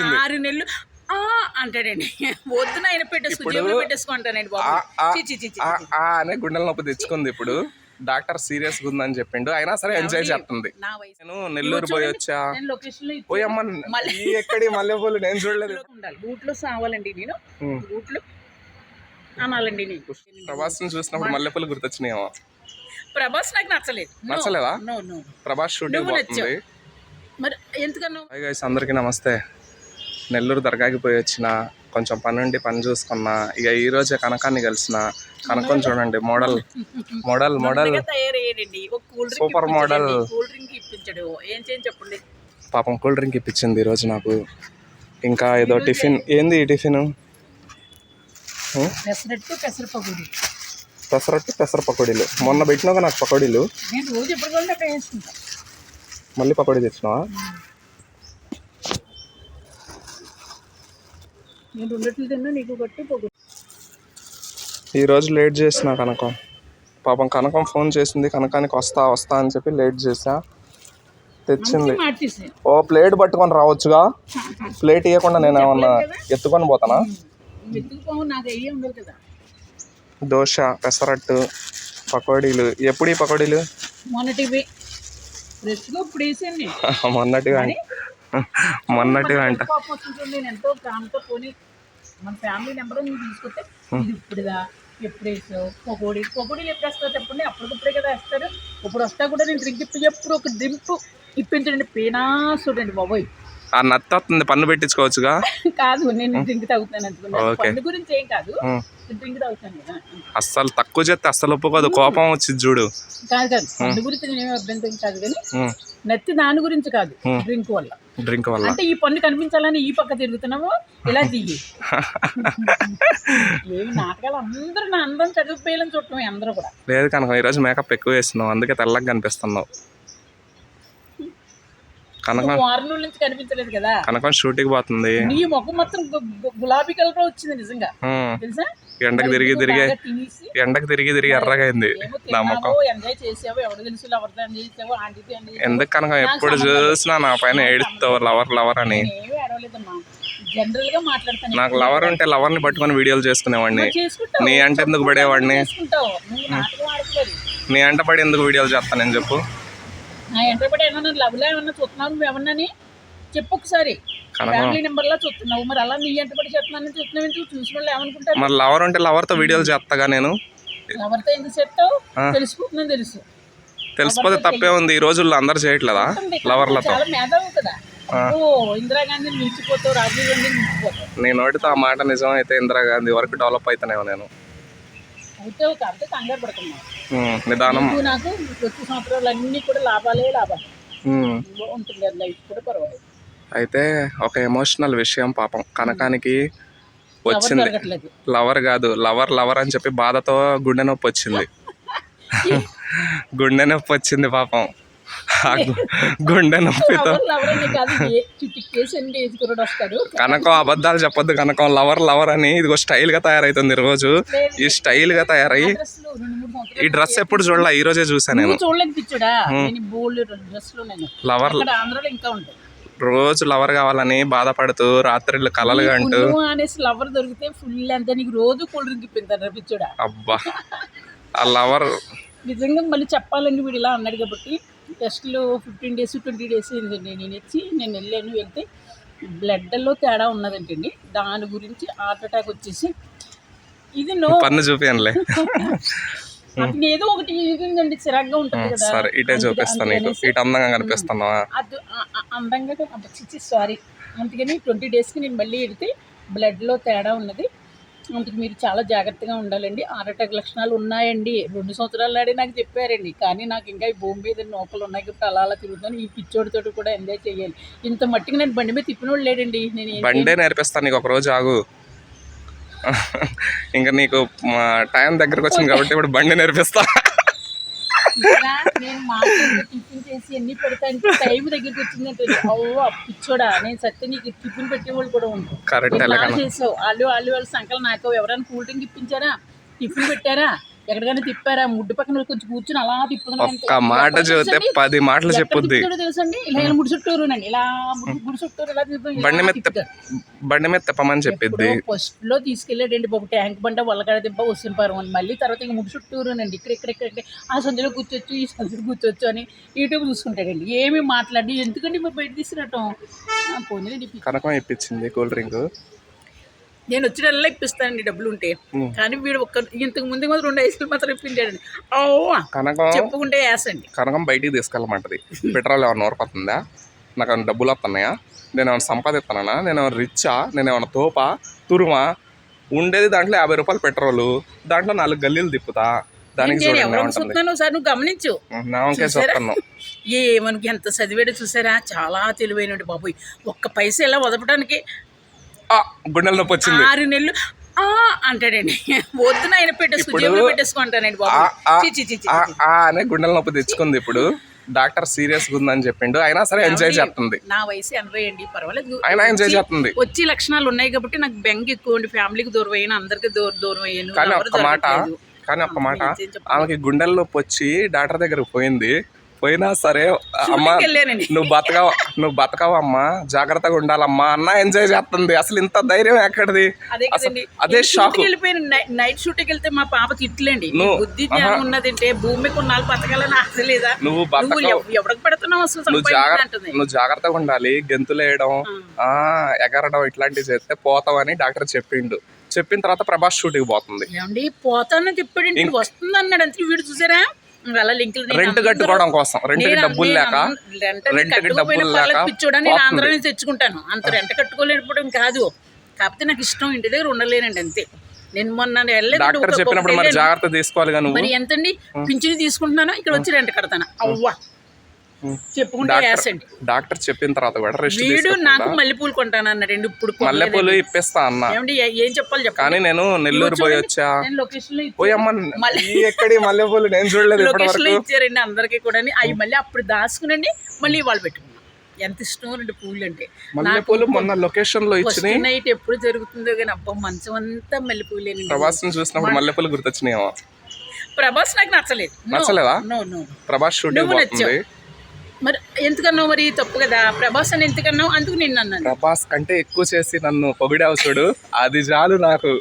వచ్చింది. ఆరు నెలలు. అంటాడండి. వద్దు ఆయన పెట్టేసుకో జేబులో పెట్టేసుకుంటానండి బాబు. అనే గుండెల నొప్పి తెచ్చుకుంది ఇప్పుడు. డాక్టర్ సీరియస్ ఉందని చెప్పిండు. అయినా సరే ఎంజాయ్ చేస్తుంది. నేను నెల్లూరు పోయి వచ్చా? నేను లొకేషన్లో పోయి అమ్మ మళ్ళీ ఈ ఎక్కడి మల్లెపూలు నేను చూడలేదు. బూట్లో సావాలండి నేను. బూట్లు అనాలండి నేను. ప్రభాస్ చూసినప్పుడు మల్లెపూలు గుర్తొచ్చినాయేమో. ప్రభాస్ నాకు నచ్చలేదు. నచ్చలేదా? ప్రభాస్ షూటింగ్. మరి ఎందుకన్నా అందరికీ నమస్తే. నెల్లూరు దర్గాకి పోయి వచ్చిన కొంచెం పని ఉండి పని చూసుకున్నా ఇక ఈ రోజే కనకాన్ని కలిసిన కనకం చూడండి మోడల్ మోడల్ మోడల్. చేయని చెప్పండి? పాపం కూల్ డ్రింక్ ఇప్పించింది ఈరోజు నాకు. ఇంకా ఏదో టిఫిన్ ఏంది ఈ టిఫిన్? పెసరట్టు పెసర పకోడీలు మొన్న పెట్టినాక నాకు పకోడీలు? మళ్ళీ పకోడీ తెచ్చినావా? నేను రెండట్లు తిన్నా నీకు కొట్టి పొగుడు ఈ రోజు లేట్ చేసిన కనకం. పాపం కనకం ఫోన్ చేసింది కనకానికి వస్తా వస్తా అని చెప్పి లేట్ చేసా తెచ్చింది. ఓ ప్లేట్ పట్టుకొని రావచ్చుగా? ప్లేట్ ఇవ్వకుండా నేను ఏమన్నా ఎత్తుకొని పోతానా? దోశ పెసరట్టు పకోడీలు. ఎప్పుడు ఈ పకోడీలు? మొన్నటివి. నేను మొన్నటి వస్తుంటుంది. నేను ఎంతో ప్రేమతో పోనీ మన ఫ్యామిలీ నెంబర్ తీసుకొస్తే ఇది ఇప్పుడుదా? ఎప్పుడు వేసావు? పకోడీ. పకోడీలు ఎప్పుడు చెప్పండి. అప్పటికప్పుడే కదా వేస్తారు. ఇప్పుడు వస్తా కూడా నేను డ్రింక్ ఇప్పి ఎప్పుడు ఒక డ్రింప్ ఇప్పించండి పేనా చూడండి బాబోయ్. ఆ నత్త వస్తుంది పన్ను పెట్టించుకోవచ్చుగా? కాదు నేను డ్రింక్ తాగుతాను అనుకున్నాను ఓకే. పండు గురించి ఏం కాదు ఉం. డ్రింక్ తాగుతాను కదా. అస్సలు తక్కువ చేస్తే అస్సలు ఒప్పుకోదు కోపం వచ్చింది చూడు. కాదు కాదు పండు గురించి నేను అభ్యంతరం కాదు కానీ ఉం. నత్తి దాని గురించి కాదు డ్రింక్ వల్ల. డ్రింక్ వల్ల. అంటే ఈ పన్ను కనిపించాలని ఈ పక్క తిరుగుతున్నాము ఇలా దిగి ఏమి నాటకాలు అందరూ నా అందరం చదివిపోయాలని చూడటం అందరూ కూడా. లేదు కనుక ఈరోజు మేకప్ ఎక్కువ వేస్తున్నావు అందుకే తెల్లగా కనిపిస్తున్నావు. కనకం నువ్వు వారం రోజుల నుంచి కనిపించలేదు కదా? కనకం షూటింగ్ పోతుంది. నీ ముఖం మొత్తం గులాబీ కలర్లో వచ్చింది నిజంగా. తెలుసా? ఎండకు తిరిగి తిరిగి ఎండకు తిరిగి తిరిగి ఎర్రగా అయింది ఏమో నా ముఖం. ఎందుకు కనుక? ఎప్పుడు చూసినా నా పైన ఏడుస్తావు లవర్ లవర్ అని. నాకు లవర్ ఉంటే లవర్ని పట్టుకొని వీడియోలు చేసుకునేవాడిని. నీ అంటే ఎందుకు పడేవాడిని? నీ అంట పడి ఎందుకు వీడియోలు చేస్తానని చెప్పు. నా ఎంటర్పడి ఏమన్నా లవ్లో ఏమన్నా చూస్తున్నావు నువ్వు ఏమన్నాని చెప్పు ఒకసారి. ఫ్యామిలీ నెంబర్ లా చూస్తున్నావు. మరి అలా నీ ఎంటబడి చెప్తున్నాను చూస్తున్నావు ఎందుకు చూసిన వాళ్ళు ఏమనుకుంటారు? మరి లవర్ ఉంటే లవర్తో వీడియోలు చేస్తాగా నేను. ఎవరితో ఎందుకు చెప్తావు. తెలిసిపోతుందని తెలుసు. తెలిసిపోతే తప్పే ఉంది. ఈ రోజుల్లో అందరు చేయట్లేదా. లవర్లతో? చాలా మేధావు కదా. ఓ ఇందిరాగాంధీని మించిపోతావు రాజీవ్ గాంధీని మించిపోతావు నీ నోటితో ఆ మాట నిజం అయితే ఇందిరాగాంధీ వరకు డెవలప్ అవుతానేమో నేను. నిదానం. నాకు వచ్చే సంవత్సరాలు అన్నీ కూడా లాభాలే లాభాలు. ఉమ్. ఉంటుంది అది లైఫ్ కూడా పర్వాలేదు. అయితే ఒక ఎమోషనల్ విషయం పాపం. కనకానికి వచ్చింది. లవర్ కాదు లవర్ లవర్ అని చెప్పి బాధతో గుండె నొప్పి వచ్చింది. గుండె నొప్పి వచ్చింది పాపం. గుండె నొప్పితో. కనకం అబద్ధాలు చెప్పొద్దు కనకం లవర్ లవర్ అని ఇదిగో స్టైల్గా తయారైతుంది రోజు ఈ స్టైల్గా తయారయ్యి ఈ డ్రెస్ ఎప్పుడు చూడలే? ఈ రోజే చూసా నేను. లవర్ రోజు లవర్ కావాలని బాధపడుతూ రాత్రిళ్ళు కలలుగా అంటూ లవర్ దొరికితే ఫుల్ అంతే నీకు రోజు కూల్ డ్రింక్ అబ్బా. ఆ లవర్ నిజంగా మళ్ళీ చెప్పాలని వీడు ఇలా అన్నాడు కాబట్టి టెస్ట్లో ఫిఫ్టీన్ డేస్ ట్వంటీ డేస్ ఏంటండి నేను ఇచ్చి నేను వెళ్ళాను వెళ్తే బ్లడ్లో తేడా ఉన్నదంటండి. దాని గురించి హార్ట్ అటాక్ వచ్చేసి ఇది నో పన్ను చూపియనులే అతను ఏదో ఒకటి ఇదండి చిరాగ్గా ఉంటుంది కదా. సరే ఇటే చూపిస్తాను నీకు. ఇటు అందంగా కనిపిస్తున్నావా? అది అందంగా సారీ అందుకని ట్వంటీ డేస్కి నేను మళ్ళీ వెళ్తే బ్లడ్లో తేడా ఉన్నది. అందుకు మీరు చాలా జాగ్రత్తగా ఉండాలండి. హార్ట్ అటాక్ లక్షణాలు ఉన్నాయండి. రెండు సంవత్సరాల నాడే నాకు చెప్పారండి. కానీ నాకు ఇంకా ఈ భూమి మీద నోకలు ఉన్నాయి. కాబట్టి అలా అలా తిరుగుతాను ఈ పిచ్చోడితో కూడా ఎంజాయ్ చేయాలి. ఇంత మట్టికి నేను బండి మీద తిప్పినోడు లేడండి. నేను బండే నేర్పిస్తాను నీకు ఒక రోజు ఆగు. ఇంకా నీకు టైం దగ్గరకు వచ్చింది కాబట్టి ఇప్పుడు బండి నేర్పిస్తా. నేను మాట్లాడి టిఫిన్ చేసి ఎన్ని టైం దగ్గరికి వచ్చిందంటే అవ్వ పిచ్చోడా నేను సత్య నీకు టిఫిన్ పెట్టేవాళ్ళు కూడా ఉంటారు కరెక్ట్ ఇలా చేసావు. వాళ్ళు వాళ్ళు వాళ్ళ సంకలు నాకు ఎవరైనా కూల్ డ్రింక్ ఇప్పించారా? టిఫిన్ పెట్టారా? ఎక్కడికైనా తిప్పారా? ముడ్డు పక్కన కొంచెం కూర్చుని అలా. ఒక్క మాట తెలుసండి? పది మాటలు చెప్పుద్ది. తెలుసండి? ఇలా ముడి చుట్టూరునండి. ఇలా ముడి చుట్టూరు ఇలా బండి తిప్పుతాడు. బండి మీద తిప్పమని చెప్పిద్ది. ఫస్ట్లో తీసుకెళ్ళాడండి బాబు ట్యాంక్ బండ వల్లకాడ దిబ్బ వస్తుంది పర్వం మళ్ళీ తర్వాత ఇంక ముడి చుట్టూరునండి. ఇక్కడ ఇక్కడ ఇక్కడ ఆ సందులో కూర్చోచ్చు ఈ సందులో కూర్చోచ్చు అని యూట్యూబ్ చూసుకుంటాడండి ఏమి మాట్లాడి ఎందుకండి మీరు బయట తీసుకురావటం పోనీ కనకం ఇప్పించింది కూల్ డ్రింక్. నేను వచ్చినల్లా ఇప్పిస్తానండి డబ్బులు ఉంటే కానీ వీడు ఒక్క ఇంతకు ముందు మాత్రం రెండు ఐస్ క్రీమ్ మాత్రం ఇప్పించాడండి. ఓ కనకం చెప్పుకుంటే యాసండి. కనకం బయటికి తీసుకెళ్ళమంటది. పెట్రోల్ ఏమన్నా ఊరకొస్తుందా నాకు ఏమైనా డబ్బులు వస్తున్నాయా? నేను ఏమైనా సంపాదిస్తున్నానా నేను ఏమైనా రిచ్చా? నేను ఏమైనా తోపా? తురుమా? ఉండేది దాంట్లో యాభై రూపాయలు పెట్రోలు. దాంట్లో నాలుగు గల్లీలు తిప్పుతా. దానికి చూస్తున్నాను సార్ నువ్వు గమనించు? చూస్తున్నావు ఏ మనకి ఎంత చదివాడో చూసారా? చాలా తెలివైనడు బాబోయ్. ఒక్క పైస ఇలా వదపడానికి గుండెల నొప్పి వచ్చింది. ఆరు నెలలు. ఆ అంటాడండి. వద్దు ఆయన పెట్టేసుకో ఇప్పుడు జేబులో పెట్టేసుకుంటానండి బాబు. అనే గుండెల నొప్పి తెచ్చుకుంది ఇప్పుడు. డాక్టర్ సీరియస్ ఉందని చెప్పిండు. అయినా సరే ఎంజాయ్ చేస్తుంది. నా వయసు ఎనభై అండి పర్వాలేదు. అయినా ఎంజాయ్ వచ్చి- చేస్తుంది. వచ్చి లక్షణాలు ఉన్నాయి కాబట్టి నాకు బెంగ ఎక్కువ ఫ్యామిలీకి దూరం అయ్యాను అందరికి దూరం దూరం అయ్యాను కానీ ఒక్క మాట. కానీ ఒక్క మాట? ఆమెకి గుండెల నొప్పి వచ్చి డాక్టర్ దగ్గరకు పోయింది. పోయినా సరే అమ్మ నువ్వు బతకవు నువ్వు బతకవమ్మా జాగ్రత్తగా ఉండాలమ్మా. అన్న ఎంజాయ్ చేస్తుంది. అసలు ఇంత ధైర్యం ఎక్కడిది? అదే షాక్. నైట్ షూట్కి వెళ్తే మా పాప తిట్లండి బుద్ధి ఉన్నదంటే భూమి కొన్నాళ్ళు బతకాలని ఆశ లేదా? నువ్వు ఎవరికి పెడుతున్నావు అసలు నువ్వు జాగ్రత్త నువ్వు జాగ్రత్తగా ఉండాలి. గెంతులు వేయడం ఆ. ఎగరడం ఇట్లాంటివి చేస్తే పోతావని డాక్టర్ చెప్పిండు. చెప్పిన తర్వాత ప్రభాస్ షూటింగ్ పోతుంది. పోతానని చెప్పాడండి వస్తుంది అన్నాడు అంతే. వీడు చూసారా? రెంట్ కట్టుకోవడం కోసం రెంట్కి డబ్బులు లేక రెంట్కి డబ్బులు లేక పిచ్చోడా నేను. ఆంధ్ర నుంచి తెచ్చుకుంటాను. అంత రెంట్ కట్టుకోలేకపోవడం కాదు. కాకపోతే నాకు ఇష్టం ఇంటి దగ్గర ఉండలేనండి అంతే. నేను మొన్న డాక్టర్ చెప్పినప్పుడు మరి. జాగ్రత్త తీసుకోవాలిగా నువ్వు మరి ఎంతండి? పింఛని తీసుకుంటున్నాను? ఇక్కడ వచ్చి రెంట్ కడతాను? అవ్వా. చెప్పుకుంటే యాసండి. డాక్టర్ చెప్పిన తర్వాత కూడా రెస్ట్ వీడు నాకు మల్లెపూలు కొంటాను అన్నాడండి ఇప్పుడు. మల్లెపూలు ఇప్పిస్తా అన్న. ఏ- చెప్పాలి చెప్పండి? కానీ నేను నెల్లూరు పోయి వచ్చా. నేను లొకేషన్లో పోయి అమ్మ మళ్ళీ- ఈ ఎక్కడి మల్లెపూలు నేను చూడలేదు లొకేషన్ ఇచ్చారండి అందరికి కూడా అవి మళ్ళీ అప్పుడు దాచుకునండి మళ్ళీ వాళ్ళు పెట్టుకున్నాం. ఎంత ఇష్టం రెండు పూలు అంటే. మల్లెపూలు మొన్న లొకేషన్లో ఫస్ట్ ఇచ్చినాయి. నైట్ ఎప్పుడు జరుగుతుందో కానీ అబ్బా మంచం అంతా మల్లె పూలేనండి ప్రభాస్ని చూసినప్పుడు మల్లెపూలు గుర్తొచ్చినాయేమో. ప్రభాస్ నాకు నచ్చలేదు. నచ్చలేదా? ప్రభాస్ షూటింగ్ పోతుంది. మరి ఎందుకన్నావు మరి తప్పు కదా? ప్రభాస్ అని ఎందుకన్నావు? అందుకు నిన్ను అన్నాను. ప్రభాస్ కంటే ఎక్కువ చేసి నన్ను పొగిడావు చూడు అది చాలు నాకు.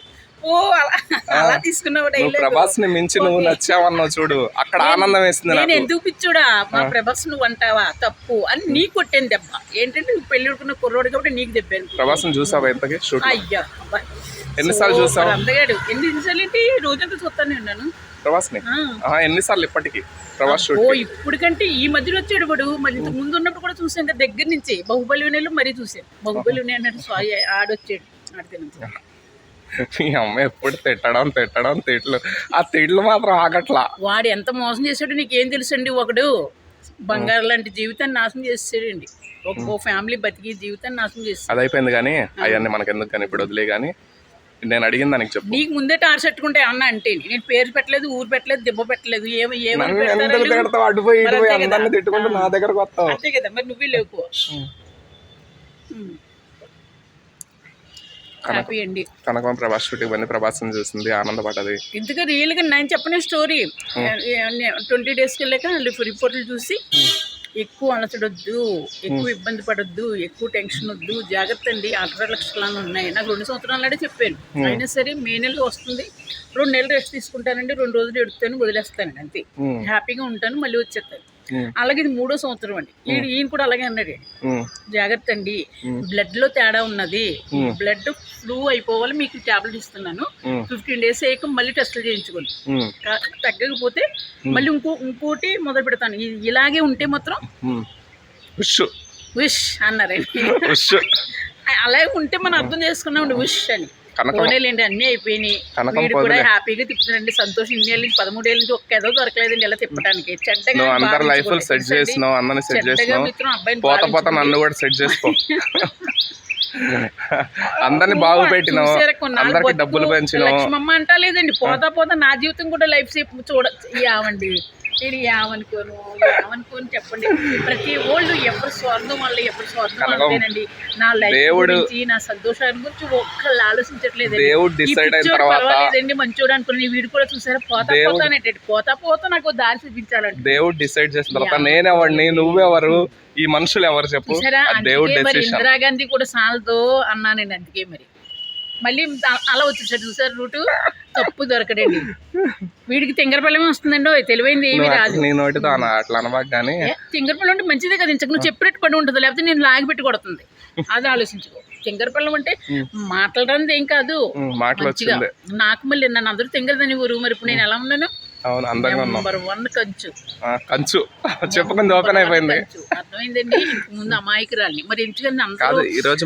ఓ అలా అలా తీసుకున్నావు డైలాగ్ ప్రభాస్ని మించి నువ్వు నచ్చావన్నావు చూడు అక్కడ ఆనందం వేసింది నేను ఎందుకు పిచ్చోడా? మా ప్రభాస్ నువ్వు అంటావా? తప్పు అని నీకు కొట్టాను దెబ్బ. ఏంటంటే నువ్వు పెళ్ళి ఉడుకున్న కుర్రోడు కాబట్టి నీకు దెబ్బాను ప్రభాస్ని చూసావా ఇంతకి? షూట్ అయ్యా. ఎన్నిసార్లు చూసావు? అందగాడు ఎన్ని రోజంతా చూస్తానే ఉన్నాను. ప్రభాస్ని ఆ. ఆహా, ఎన్నిసార్లు ఇప్పటికి ప్రభాస్ షూట్ ఓ ఇప్పటికంటే ఈ మధ్యలో వచ్చాడు వాడు. మరి ఇంతకు ముందు ఉన్నప్పుడు కూడా చూసాను కదా దగ్గర నుంచి. బాహుబలి వినేలు మరీ చూసాను బాహుబలి వినే అన్నాడు సారీ ఆడొచ్చాడు ఆడితే నుంచి ఈ అమ్మ ఎప్పుడు తిట్టడం తిట్టడం తిట్లు. ఆ తిట్లు మాత్రం ఆగట్లా. వాడు ఎంత మోసం చేశాడో నీకేం తెలుసండి ఒకడు? బంగారు లాంటి జీవితాన్ని నాశనం చేసాడండి ఒక ఫ్యామిలీ బతికి జీవితాన్ని నాశనం చేస్తాడు అది అయిపోయింది కానీ అవన్నీ మనకి ఎందుకు కానీ ఇప్పుడు వదిలే కానీ నేను అడిగిన దానికి చెప్పు. నీకు ముందే టార్చ్ పెట్టుకుంటే అన్న అంటే నేను పేరు పెట్టలేదు ఊరు పెట్టలేదు దెబ్బ పెట్టలేదు ఏమి. అందరిని తిట్టుకుంటూ నా దగ్గరకు వస్తావు? అంతే కదా మరి నువ్వే లేవు హ్యాపీ అండి కనకం ప్రభాస్ షూటింగ్ పోయింది ప్రభాస్ని చూసింది ఆనందపడ్డది ఇంతగా రియల్గా నేను చెప్పిన స్టోరీ ట్వంటీ డేస్కి వెళ్ళాక రిపోర్ట్లు చూసి ఎక్కువ అలసడొద్దు ఎక్కువ ఇబ్బంది పడొద్దు ఎక్కువ టెన్షన్ వద్దు జాగ్రత్త అండి. అరవై లక్షలు ఉన్నాయి. నాకు రెండు సంవత్సరాలు నాడే చెప్పాను అయినా సరే మే నెలలో వస్తుంది. రెండు నెలలు రెస్ట్ తీసుకుంటానండి. రెండు రోజులు ఎడుతాను వదిలేస్తానండి అంతే. హ్యాపీగా ఉంటాను మళ్ళీ వచ్చేస్తాను. అలాగే ఇది మూడో సంవత్సరం అండి. ఈయన కూడా అలాగే అన్నాడు. ఉమ్, జాగ్రత్త అండి. బ్లడ్లో తేడా ఉన్నది. బ్లడ్ ఫ్లూ అయిపోవాలి మీకు టాబ్లెట్ ఇస్తున్నాను. ఫిఫ్టీన్ డేస్ అయ్యాక మళ్ళీ టెస్టులు చేయించుకోండి. తగ్గకపోతే మళ్ళీ ఇంకో ఇంకోటి మొదలు పెడతాను. ఇలాగే ఉంటే మాత్రం. ఉష్ విష్. అన్నారండి. అలాగే ఉంటే మనం అర్థం చేసుకున్నామండి విష్ అని. పోనేలేండి అన్నీ అయిపోయినాయి కనకం వీడు కూడా పోదులే. హ్యాపీగా తిప్పుతున్నాండి సంతోషం ఇన్ని ఏళ్ళ నుంచి పదమూడేళ్ళ నుంచి ఒక్క ఏదో దొరకలేదండి ఇలా తిప్పడానికి చెడ్డగా నువ్వు అందరి భావించుకోండి. లైఫ్ సెట్ తెలుసండి? చేసినావు అందరిని సెట్ చెడ్డగా చేసినావు మిత్రం అబ్బాయిని పోత పోత. నన్ను కూడా సెట్ చేసుకో అందరిని బాగు పెట్టినావు చూసారా కొన్నాళ్ళు అందరికి బతుకు డబ్బులు పెంచినావు లక్ష్మమ్మ అంటా లేదండి పోతా పోతా నా జీవితం కూడా లైఫ్ సేపు చూడ యావండి నేను ఏమనుకోను ఏమనుకోను చెప్పండి. ప్రతి ఓళ్ళు ఎవరి స్వార్థం వల్ల ఎవరి స్వార్థం కనకం. వాళ్ళదేనండి నా లైఫ్ గురించి నా సంతోషాన్ని గురించి ఒక్కళ్ళు ఆలోచించట్లేదు పర్వాలేదండి మంచోడు అనుకుని వీడు కూడా చూసారా? పోతా దేవుడు- పోతా పోతా నాకు దారి చూపించాలంట. దేవుడు డిసైడ్ చేసిన తర్వాత నేనెవడిని నువ్వెవరు ఈ మనుషులు ఎవరు చెప్పు దేవుడు ఇందిరాగాంధీ కూడా సాలతో అన్నా నేను అందుకే మరి. మళ్ళీ అలా వచ్చేసాడు చూసారు రూటు? తప్పు దొరకడండి. వీడికి తింగరపల్లెమే వస్తుందండో తెలివైంది ఏమీ రాదు. నీ నోటితో అట్లా అనబాక కానీ తింగరపల్లం అంటే మంచిదే కదా ఇంచక నువ్వు చెప్పినట్టు పడి ఉంటుంది లేకపోతే నేను లాగి పెట్టి కొడుతుంది. అది ఆలోచించుకో. తింగరపల్లం అంటే మాట్లాడడానికి ఏం కాదు. నాకు మళ్ళీ నన్ను అందరూ తింగరదని ఊరు మరి ఇప్పుడు నేను ఎలా ఉన్నాను? అవును అందంగా ఉన్నాం. నెంబర్ వన్ కంచు. కంచు. చెప్పుకుంది ఓపెన్ అయిపోయింది. అర్థమైందండి? ముందు అమాయకురాల్ని. మరి ఎందుకని కాదు ఈ రోజు.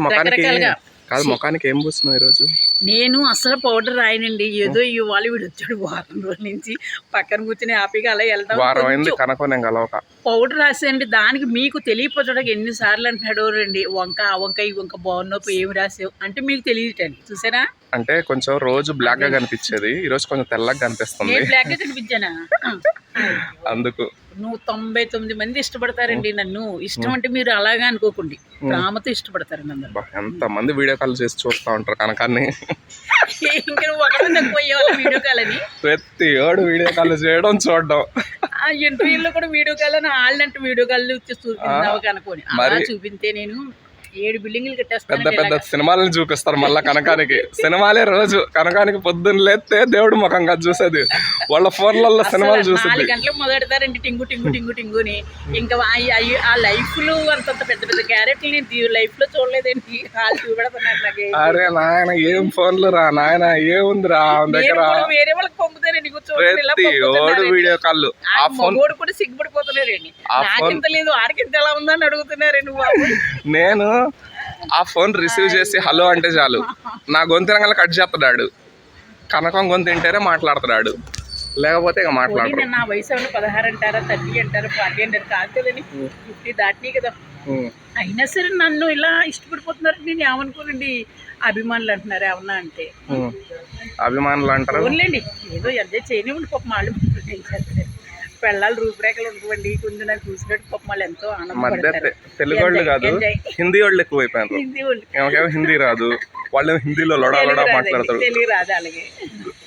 కాదు ముఖానికి ఏం పూస్తున్నావు ఈ రోజు నేను అసలు పౌడర్ రాయనండి. ఏదో ఇవాళ వీడు వచ్చాడు వారం రోజుల నుంచి. పక్కన కూర్చుని హ్యాపీగా అలా వెళ్దాం. వారం అయింది కనుక్కో నేను కలవక పౌడర్ రాసేయండి. దానికి మీకు తెలియపోతాడు. ఎన్నిసార్లు అంటాడు రండి. వంక ఆ వంక ఈ వంక బాగున్నప్పుడు ఏమి రాసావు? అంటే మీకు తెలియటండి. చూసారా? అంటే కొంచెం రోజు బ్లాక్గా కనిపించేది. ఈ రోజు కొంచెం తెల్లగా కనిపిస్తుంది. బ్లాక్గా కనిపించానా? అందుకు. నువ్వు తొంభై తొమ్మిది మంది ఇష్టపడతారండి నన్ను. ఇష్టం అంటే మీరు అలాగా అనుకోకండి. ప్రేమతో ఇష్టపడతారు నన్ను. ఎంత మంది వీడియో కాల్ చేసి చూస్తా ఉంటారు కనకాన్ని. ఇంకా నువ్వు ఒకటే తక్కువ అయ్యేవాళ్ళ వీడియో కాల్ అని. ప్రతి ఏడు వీడియో కాల్ చేయడం చూడడం. ఆ ఇంటర్వ్యూలో కూడా వీడియో కాల్ అని వాళ్ళంటే వీడియో కాల్ చూపించావు కనుకోని. అలా చూపింతే నేను ఏడు బిల్డింగ్లు పెద్ద కట్టేస్తాను పెద్ద సినిమాలను చూపిస్తారు మళ్ళా కనకానికి. సినిమాలే రోజు కనకానికి పొద్దున్న లేస్తే దేవుడు ముఖంగా చూసేది. వాళ్ళ ఫోన్లలో సినిమాలు చూసేది. గంటలకు మొదలెడతారండి టింగు టింగు టింగు టింగుని. ఇంకా ఆ- లైఫ్లో అంతంత పెద్ద పెద్ద క్యారెక్టర్లు నేను లైఫ్లో చూడలేదండి. వాళ్ళు చూపెడుతున్నారు నాకు. అరే నాయన ఏం ఫోన్లు రా నాయన ఏముందిరా ఆమె నేను దగ్గర వేరే వాళ్ళకి పంపుతారండి. పంపుతున్నారండి. వీడియో కాల్ ఆ ఫోన్ కూడా సిగ్గుపడిపోతున్నారండి. నాకింత లేదు ఆడికింత ఎలా ఉందని అడుగుతున్నారండి బాబు. నేను ఆ ఫోన్ రిసీవ్ చేసి హలో అంటే చాలు. నా గొంతురంగా కట్ చేస్తాడు కనకం గొంతు తింటేనే మాట్లాడుతున్నాడు లేకపోతే ఇక మాట్లాడరు. నా వయసు పదహారు అంటారా థర్టీ అంటారా ఫార్టీ అంటారు కాదు కదండి. ఫిఫ్టీ దాటినాయి కదా. అయినా సరే నన్ను ఇలా ఇష్టపడిపోతున్నారు నేను ఏమనుకోనండి? అభిమానులు అంటున్నారు ఏమన్నా అంటే. అభిమానులు అంటారు. ఓన్లేండి ఏదో ఎంజాయ్ చేయనివ్వండి పాప వాళ్ళు పెళ్ళాలు రూపురేఖలు ఉండవండి కొంచెం నాకు చూసినట్టు పాప వాళ్ళు ఎంతో తె- తెలుగు వాళ్ళు కాదు. హిందీ వాళ్ళు వాళ్ళు. ఏమకేమో హిందీ రాదు. వాళ్ళు హిందీలో లొడా లొడా మాట్లాడతారు. తెలుగు రాదు అలాగే.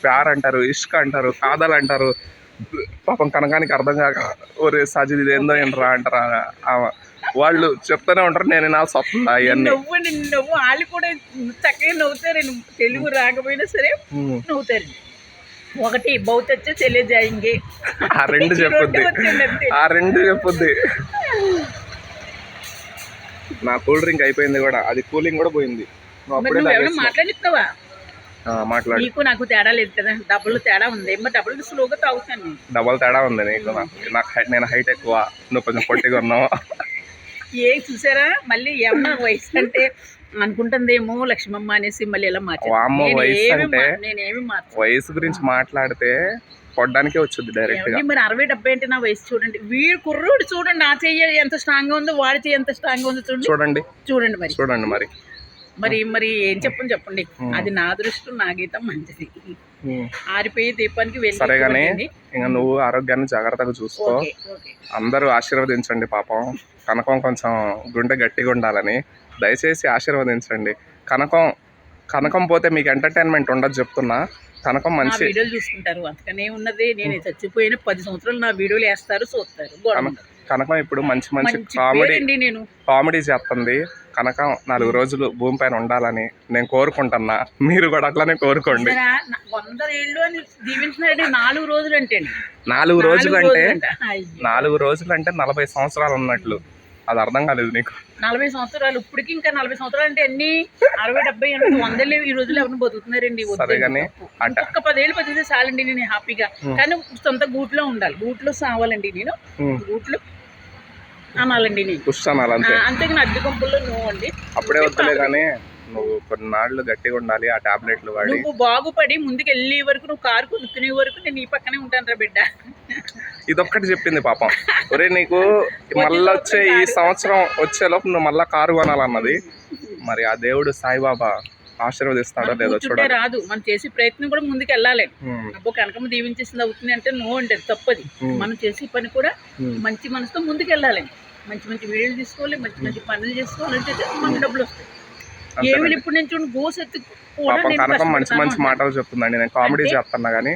ప్యార్ అంటారు ఇష్క్ అంటారు కాదల్ అంటారు. పాపం కనకానికి అర్థం కాక ఒరే సజిద్ ఇది ఏందో ఏంట్రా అంటారా. వాళ్ళు చెప్తూనే ఉంటారు నేను నా స్వప్న అవన్నీ నవ్వు వాళ్ళు కూడా చక్కగా నవ్వుతారండి. తెలుగు రాకపోయినా సరే ఉమ్. ఒకటి బౌత్ వచ్చే చెల్లె జాయింగే. ఆ రెండు చెప్పుద్ది. ఆ రెండు చెప్పుద్ది. నా కూల్ డ్రింక్ అయిపోయింది కూడా. అది కూలింగ్ కూడా పోయింది. మాట్లాడిస్తావా మాట్లాడు. నీకు నాకు తేడా లేదు కదా. డబ్బులు తేడా ఉంది. ఏమో డబ్బులు స్లోగా తాగుతాను. డబల్ తేడా ఉంది నీకు నాకు. నేను హైట్ ఎక్కువ. నువ్వు కొంచెం పొట్టిగా ఉన్నావు. ఏ చూసారా? మళ్ళీ ఏమన్నా వయసు అంటే అనుకుంటుందేమో లక్ష్మమ్మ అనేసి మళ్ళీ వామ్మో, మార్చాను వయసు గురించి మాట్లాడితే కొట్టడానికే వచ్చింది డైరెక్ట్గా. మరి అరవై డెబ్బై అంటే నా వయసు చూడండి. వీడు కుర్రోడు చూడండి నా చెయ్యి ఎంత స్ట్రాంగ్గా ఉందో వాడి చెయ్యి ఎంత స్ట్రాంగ్గా ఉందో చూడండి. చూడండి. చూడండి మరి. చూడండి మరి. మరి మరి ఏం చెప్పండి. చెప్పండి అది నా దృష్టి నా గీతం మంచిది. ఆరిపోయి దీపానికి వెళ్ళి. ఇంకా నువ్వు ఆరోగ్యాన్ని జాగ్రత్తగా చూసుకో. అందరూ ఆశీర్వదించండి పాపం. కనకం కొంచెం గుండె గట్టిగా ఉండాలని. దయచేసి ఆశీర్వదించండి. కనకం కనకం పోతే మీకు ఎంటర్టైన్మెంట్ ఉండదు చెప్తున్నా. కనకం మంచి వీడియోలు చూసుకుంటారు. అంతకనే ఉన్నది నేను చచ్చిపోయిన పది సంవత్సరాలు నా వీడియోలు వేస్తారు చూస్తారు. కనకం ఇప్పుడు మంచి మంచి కామెడీ నేను. కామెడీ చేస్తుంది. కనకం నాలుగు రోజులు భూమి పైన ఉండాలని నేను కోరుకుంటున్నా. మీరు కూడా అట్లానే కోరుకోండి. నాలుగు రోజులు అంటే. నాలుగు రోజులు అంటే నలభై సంవత్సరాలు ఉన్నట్లు. అది అర్థం కాలేదు నీకు. నలభై సంవత్సరాలు ఇప్పటికి ఇంకా నలభై సంవత్సరాలు అంటే అన్ని అరవై డెబ్బై ఎనభై వందలు ఈ రోజులు ఎవరిని బతుకుతున్నారండి. సరే కానీ అట. ఒక్క పదేళ్ళు బతికితే చాలండి నేను హ్యాపీగా. కానీ సొంత గూట్లో ఉండాలి. గూట్లో సావాలండి నేను. గూట్లో అనాలండి నేను. అంతే. అంతేగాని అద్దె గుంపుల్లో నువ్వు అండి. అప్పుడే వద్దులే కానీ నువ్వు కొన్ని నాళ్ళు గట్టిగా ఉండాలి ఆ టాబ్లెట్లు వాడి. నువ్వు బాగుపడి ముందుకు వెళ్ళే వరకు నువ్వు కారు కొనుక్కునే వరకు నేను ఈ పక్కనే ఉంటాను రా బిడ్డ. ఇదొక్కటి చెప్పింది పాపం. ఒరే నీకు మళ్ళీ వచ్చే ఈ సంవత్సరం వచ్చేలోపు నువ్వు మళ్ళా కారు కొనాలన్నది. మరి ఆ దేవుడు సాయిబాబా ఆశీర్వదిస్తాడో మనం లేదో చూడాలి. రాదు. మనం చేసే ప్రయత్నం కూడా ముందుకు వెళ్ళాలి అబ్బో కనకమ్మ దీవించేసింది అవుతుంది అంటే నో అండి అది తప్పది మనం చేసే పని కూడా. మంచి మనసుతో ముందుకు వెళ్ళాలండి మంచి మంచి వీడియోలు తీసుకోవాలి మంచి మంచి పనులు చేసుకోవాలంటే మనకు డబ్బులు వస్తాయి. ఏమి. ఇప్పుడు నేను చూడండి గోస్ ఎత్తు కూడా పాపం నేను కనకం మంచి మంచి. మాటలు చెప్తుందండి నేను కామెడీ చేస్తున్నా కానీ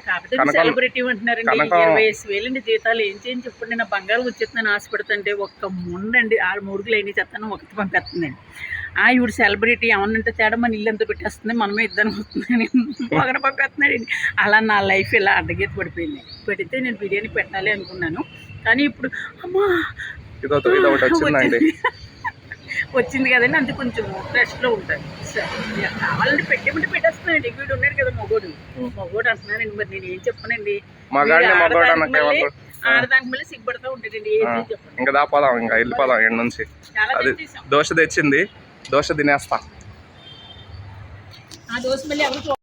సెలబ్రిటీ అంటున్నారండి ఇరవై వేలండి జీతాలు ఏం చేయని చెప్పండి నా బంగారం వచ్చేస్తుందని ఆశపడుతుంటే ఒక్క ముండండి ఆరు మూడుగులు అయినా చెత్తాను ఒకటి పంపేస్తుందండి. ఆ ఇవి సెలబ్రిటీ ఏమన్నంటే తేడా మన ఇల్లు ఎంత పెట్టేస్తుంది మనమే ఇద్దరం వస్తుందని ఒకటి పంపేస్తున్నాడు అలా నా లైఫ్ ఇలా అడ్డగీత పడిపోయింది. పెడితే నేను బిర్యానీ పెట్టాలి అనుకున్నాను. కానీ ఇప్పుడు అమ్మా! ఇదో ఇదో ఒకటి వచ్చిందండి. వచ్చింది కదండి అంతే కొంచెం ఫ్రెష్లో ఉంటుంది కావాలంటే పెట్టేమంటే పెట్టేస్తున్నానండి. వీడు ఉన్నాడు కదా మగోడు. మగోడు అంటున్నానండి మరి నేను ఏం చెప్పనండి ఆడదానికి మళ్ళీ- సిగ్గుపడతా ఉంటాడండి ఇంకా దాపోదాం ఇంకా వెళ్ళిపోదాం ఎండ నుంచి. చాలా అది దోశ తెచ్చింది దోశ తినేస్తా. ఆ దోశ మళ్ళీ ఎవరు